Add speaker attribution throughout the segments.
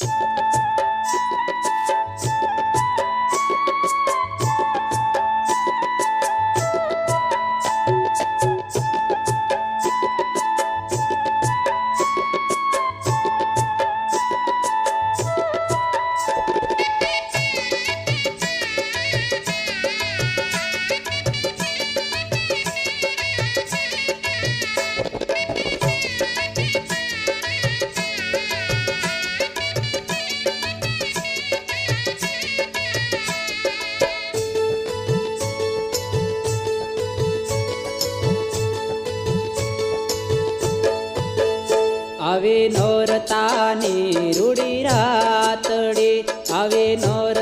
Speaker 1: Thank you. જગતાની રૂડી રાતડી. હવે નર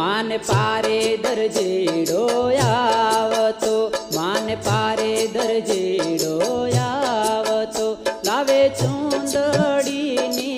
Speaker 1: માન પારે દરજેડો આવતો માન પારે દરજેડો આવતો. લાવે ચુંદડીની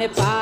Speaker 1: me pa'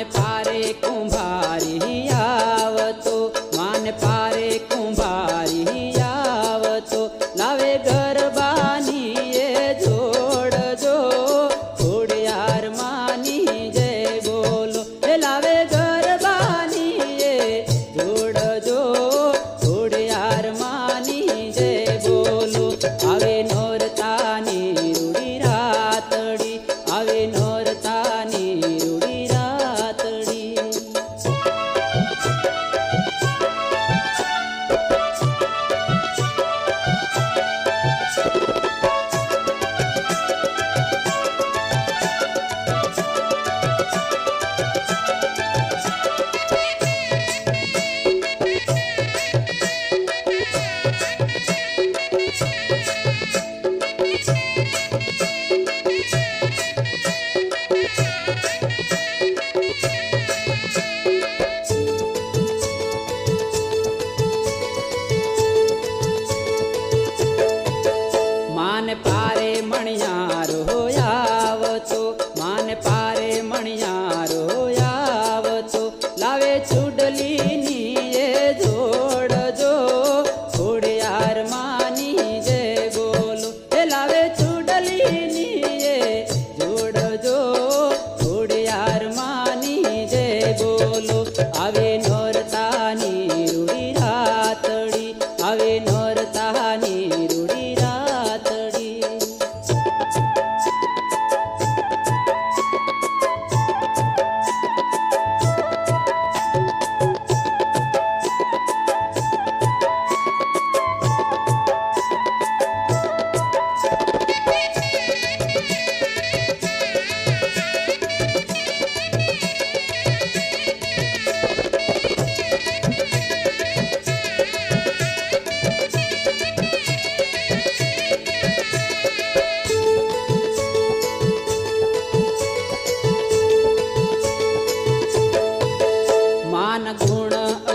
Speaker 1: मान पारे कुंभारी आवतो। मान पारे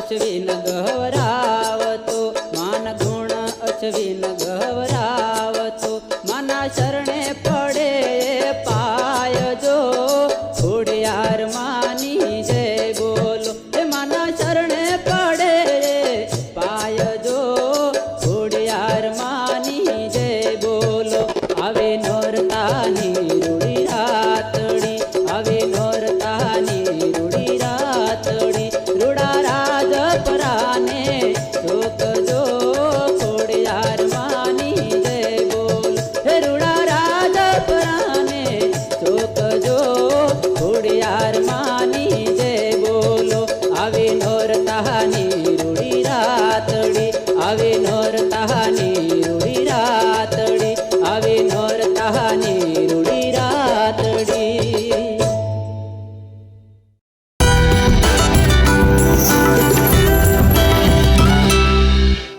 Speaker 1: Shivinu